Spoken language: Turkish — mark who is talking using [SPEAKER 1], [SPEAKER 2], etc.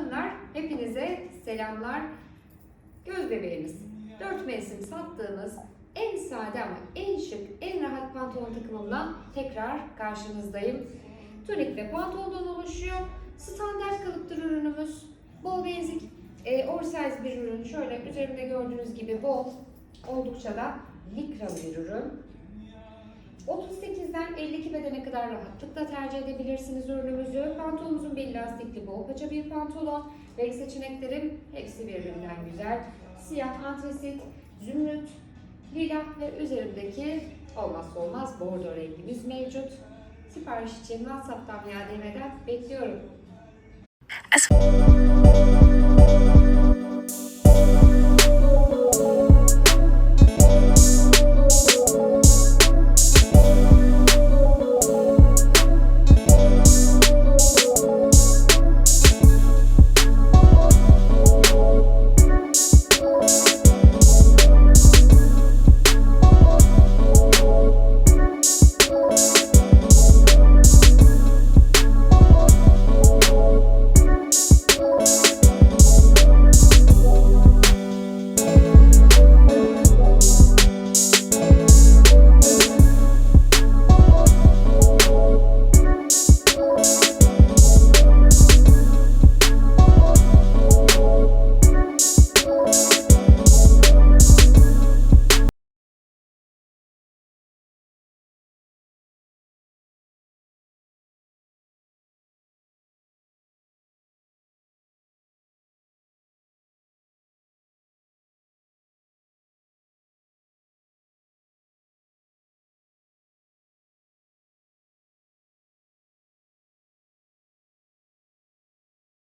[SPEAKER 1] Hanımlar hepinize selamlar. Göz bebeğimiz. 4 mevsim sattığımız en sade ama en şık, en rahat pantolon takımımla tekrar karşınızdayım. Tunik ve pantolondan oluşuyor. Standart kalıptır ürünümüz. Bol basic, e, oversize bir ürün. Şöyle üzerinde gördüğünüz gibi bol, oldukça da likralı bir ürün. 38'den 52 bedene kadar rahatlıkla tercih edebilirsiniz ürünümüzü. Pantolonumuzun bir lastikli bol paça bir pantolon. Renk seçeneklerim hepsi birbirinden güzel. Siyah, antresit, zümrüt, lila ve üzerindeki olmazsa olmaz bordo rengimiz mevcut. Sipariş için WhatsApp'tan veya DM'den bekliyorum.